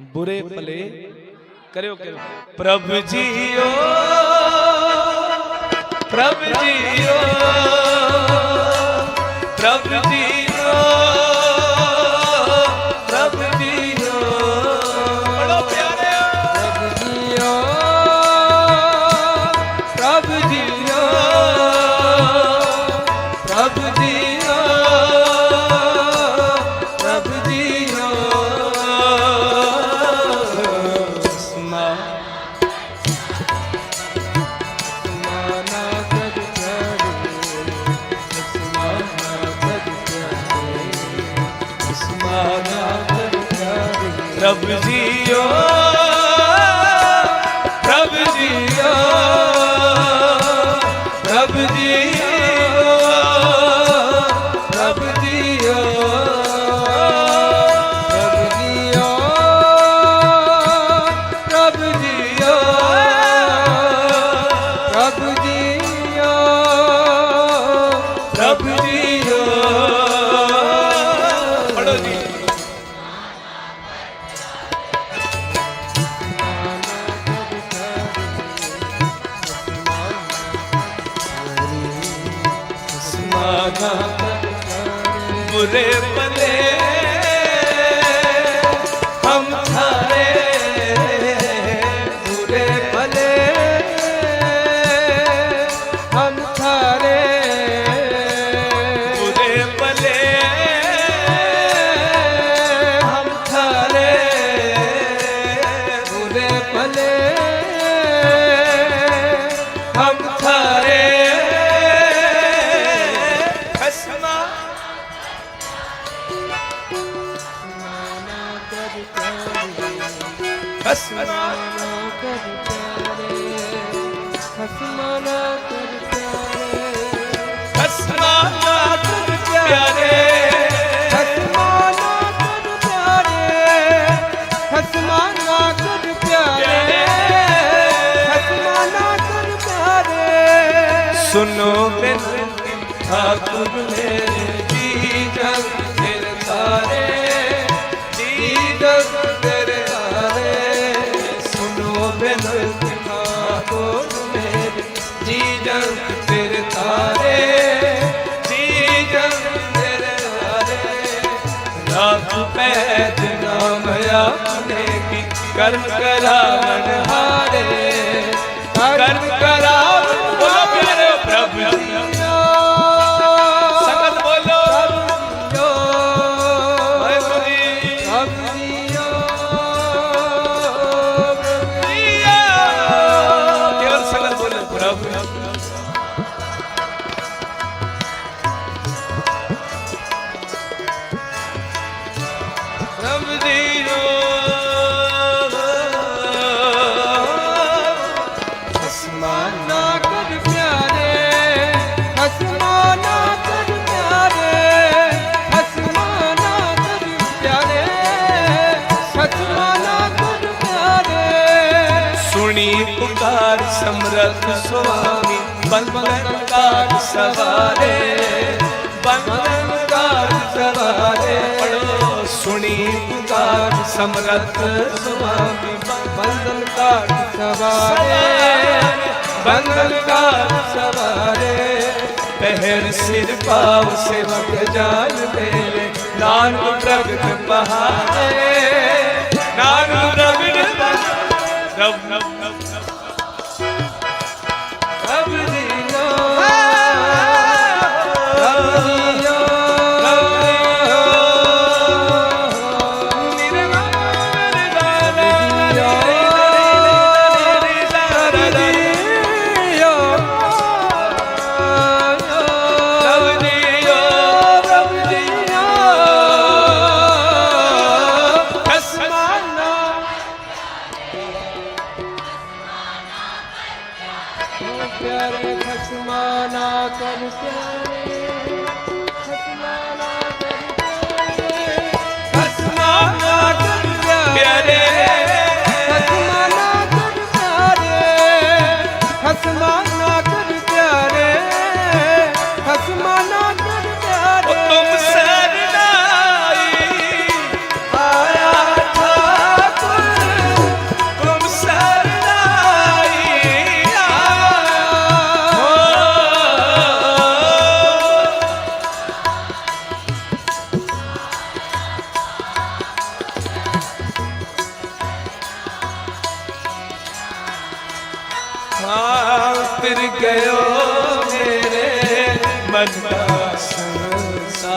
ਬੁਰੇ ਭਲੇ ਕਰਿਓ ਕਰਿਓ। ਪ੍ਰਭ ਜੀਓ ਪ੍ਰਭ ਜੀਓ। ਚੜੇ ਪ੍ਰਭ ਜਾਣਾ ਬੁਰੇ ਬਲੇ ਹਮ ਥਾਰੇ ਬੁਰੇ ਬਲੇ ਹਮ ਥਾਰੇ ਖਸਮਾ ਕਰ ਪਿਆਰੇ ਖਸਮਾ ਨਾ ਕਰ ਪਿਆਰੇ ਖਸਮਾ ਨਾ ਕਰ ਪਿਆਰੇ ਖਸਮਾ ਨਾ ਪਿਆਰੇ ਖਸਮਾ ਨਾ ਸੁਨੋ ਬਿਨ ਠਾਕੁਰ ਨੇ ਨਾਥ ਪੈ ਦਿਨਾ ਮੈਂ ਆਪਣੇ ਕੀ ਕਰਮ ਕਰਾਵਨ ਹਾਰ ਸੁਣੀ ਪੁਕਾਰ ਸਮਰਥ ਸੁਆਮੀ। ਬੰਦਨਕਾਰ ਸਵਾਰੇ ਬੰਦਨਕਾਰ ਸਵਾਰੇ। ਪੜੋ ਸੁਣੀ, ਪੁਕਾਰ ਸਮਰਥ ਸੁਆਮੀ। ਬੰਦਨਕਾਰ ਸਵਾਰੇ ਬੰਦਨਕਾਰ ਸਵਾਰੇ। ਪਹਿਰ ਸਿਰ ਪਾਉ ਸੇਵਕ ਜਾਲ ਮੇਲੇ ਨਾਨਕ ਪ੍ਰਗਟ ਪਹਾੜੇ। no, no. ਪਿਆਰੇ ਖਸਮਾ ਨਾ ਕਰ ਪਿਆਰੇ ਖਸਮਾ ਨਾ ਕਰ ਖਸਮਾ सहसा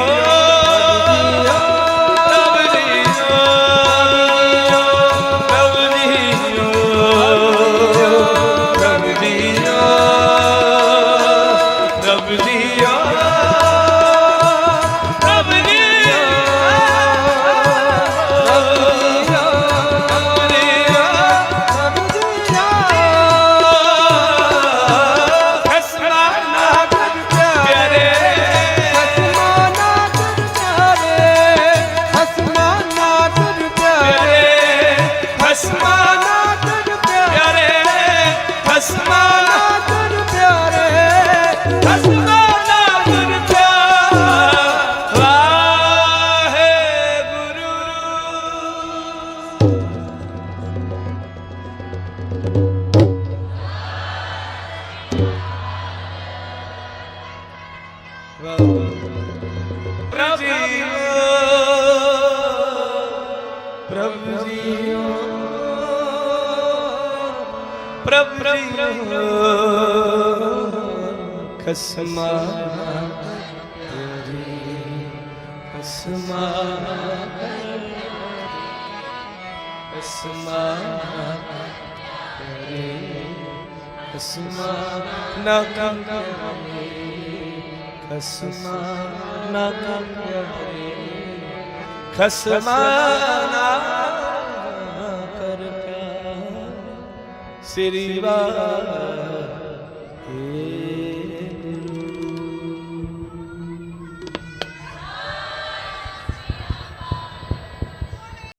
कब्जी ਪ੍ਰਭ ਜੀ ਪ੍ਰਭ ਜੀ ਖਸਮਾ ਖਸਮਾ ਖਸਮਾ ਕਰੇ ਖਸਮਾ ਨਾ ਕੰਮ ਕਰੇ خسمان خسمان کر سری بار